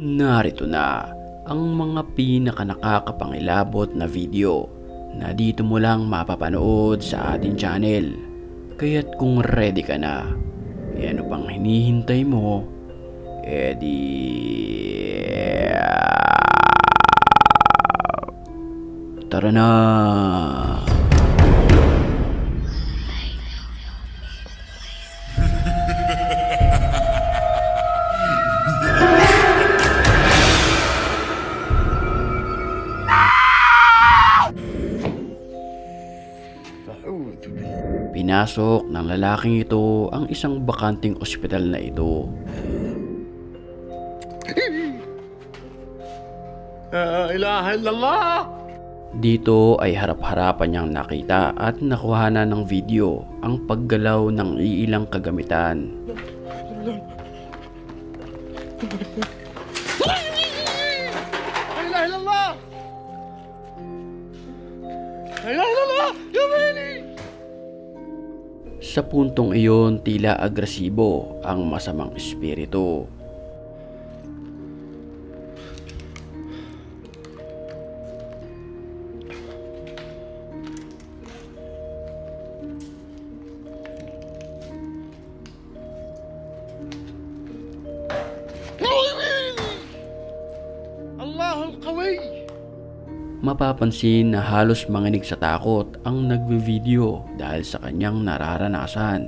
Narito na ang mga pinaka nakakapangilabot na video na dito mo lang mapapanood sa ating channel. Kaya't kung ready ka na, eh ano pang hinihintay mo, eh di... Tara na! Pinasok ng lalaking ito ang isang bakanting ospital na ito. Uh, ilaha illallah! Dito ay harap-harapan niyang nakita at nakuha na ng video ang paggalaw ng iilang kagamitan. ilaha illallah! ilaha illallah! Yamini! Sa puntong iyon tila agresibo ang masamang espiritu. Mapapansin na halos manginig sa takot ang nagbe-video dahil sa kanyang nararanasan.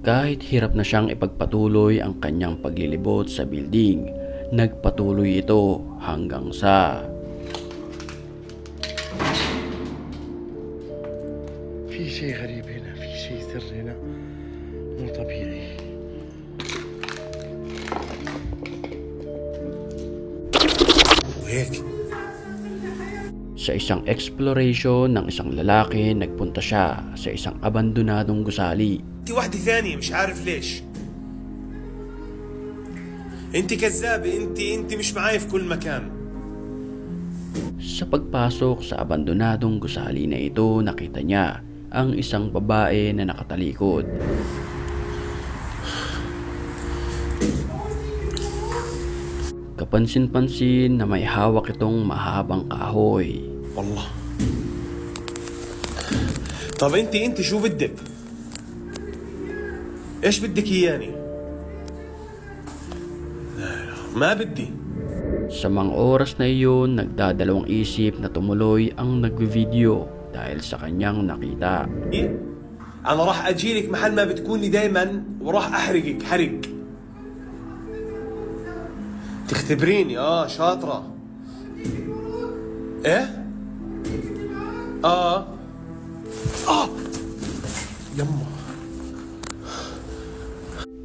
Kahit hirap na siyang ipagpatuloy ang kanyang paglilibot sa building, nagpatuloy ito hanggang sa في شيء سر هنا مو طبيعي وهيك Sa isang exploration ng isang lalaki, nagpunta siya sa isang abandonadong gusali. انت واحدة ثانية مش عارف ليش انت كذابة انت انت مش معاي في كل مكان Sa pagpasok sa abandonadong gusali na ito, nakita niya ang isang babae na nakatalikod. Kapansin-pansin na may hawak itong mahabang kahoy. والله طب انت انت شو بدك ايش بدك اياني لا لا ما بدي Sa mga oras na iyon, nagdadalawang isip na tumuloy ang nagvi-video dahil sa kanyang nakita. إيه؟ انا راح اجيلك محل ما بتكوني دايما وراح احرقك حرق تختبريني اه شاطرة ايه اه اه يما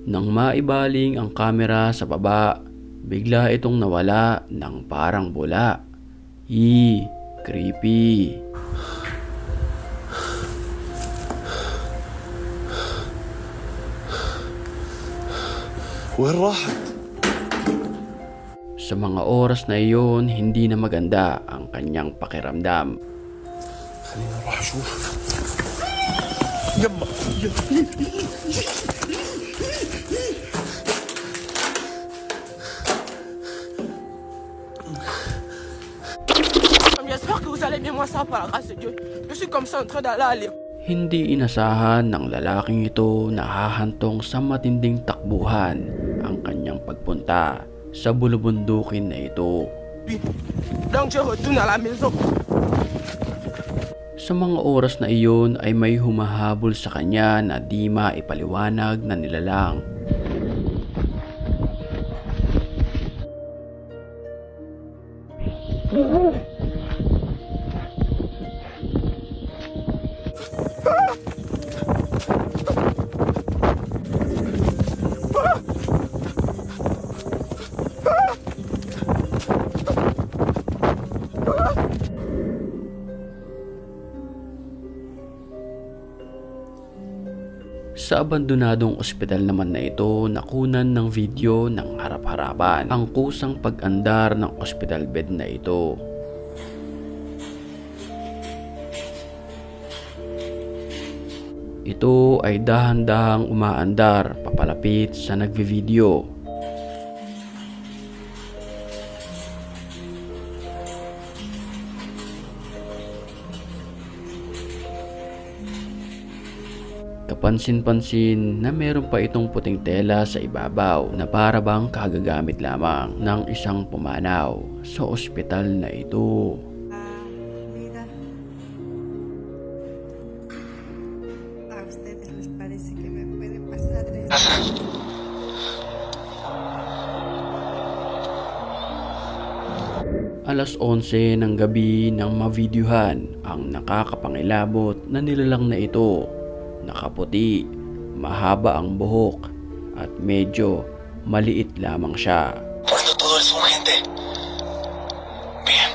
Nang maibaling ang kamera sa baba, bigla itong nawala ng parang bula. Hi, creepy. وين راحت Sa mga oras na iyon, hindi na maganda ang kanyang pakiramdam. خليني اروح اشوف يما J'espère que vous allez bien, moi ça par la grâce de Dieu. Je suis comme ça en train d'aller à l'école. Hindi inasahan ng lalaking ito na hahantong sa matinding takbuhan ang kanyang pagpunta sa bulubundukin na ito. Sa mga oras na iyon ay may humahabol sa kanya na di maipaliwanag na nilalang. Sa abandonadong ospital naman na ito, nakunan ng video ng harap-harapan ang kusang pag-andar ng ospital bed na ito. Ito ay dahan-dahang umaandar papalapit sa nagvivideo Kapansin-pansin na meron pa itong puting tela sa ibabaw na para bang kagagamit lamang ng isang pumanaw sa ospital na ito. Alas 11 ng gabi nang mavideohan ang nakakapangilabot na nilalang na ito. Nakaputi, mahaba ang buhok at medyo maliit lamang siya. Cuando todo es urgente. Bien.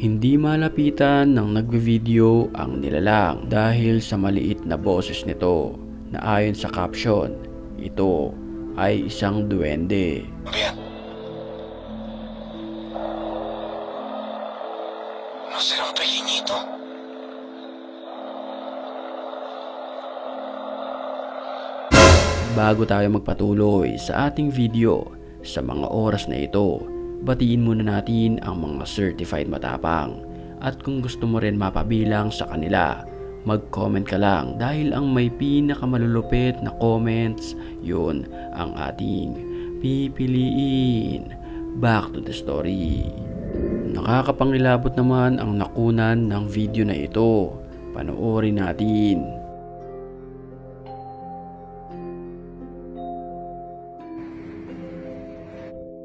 Hindi malapitan ng nagvi-video ang nilalang dahil sa maliit na boses nito na ayon sa caption, ito ay isang duwende. Bien. ¿No será un pequeñito? Bago tayo magpatuloy sa ating video sa mga oras na ito, batiin muna natin ang mga certified matapang. At kung gusto mo rin mapabilang sa kanila, mag-comment ka lang dahil ang may pinakamalulupit na comments, yun ang ating pipiliin. Back to the story. Nakakapangilabot naman ang nakunan ng video na ito. Panoorin natin.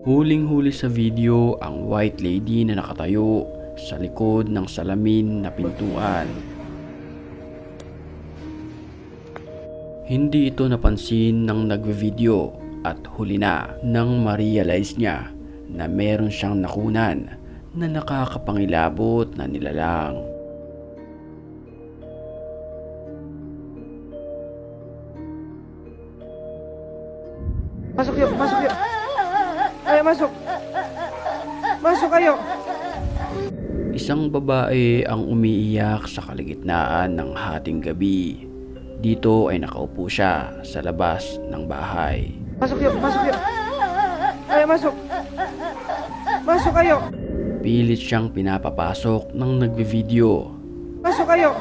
Huling-huli sa video ang white lady na nakatayo sa likod ng salamin na pintuan. Hindi ito napansin ng nagve-video at huli na nang ma-realize niya na meron siyang nakunan na nakakapangilabot na nilalang. Masuk yuk, masuk yuk. Ayo masuk. Masuk ayo. Isang babae ang umiiyak sa kaligitnaan ng hating gabi. Dito ay nakaupo siya sa labas ng bahay. Masuk yuk, masuk yuk. Ayo masuk. Masuk ayo. Pilit siyang pinapapasok ng nagbe-video. Masuk ayo.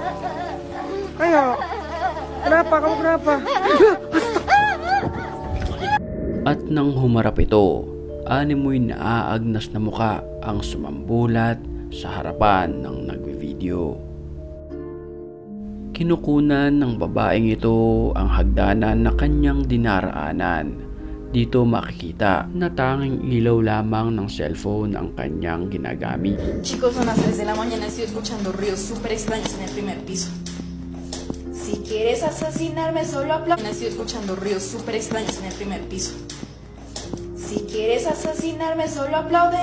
Ayo. Kenapa kamu kenapa? At nang humarap ito, animoy naaagnas na muka ang sumambulat sa harapan ng nagbe-video. Kinukunan ng babaeng ito ang hagdanan na kanyang dinaraanan. Dito makikita na tanging ilaw lamang ng cellphone ang kanyang ginagamit. Chicos, son las 3 de la mañana, estoy escuchando ruidos súper extraños en el primer piso. Si quieres asesinarme, solo aplaude. Estoy escuchando ruidos súper extraños en el primer piso. Si quieres asesinarme, solo aplaude.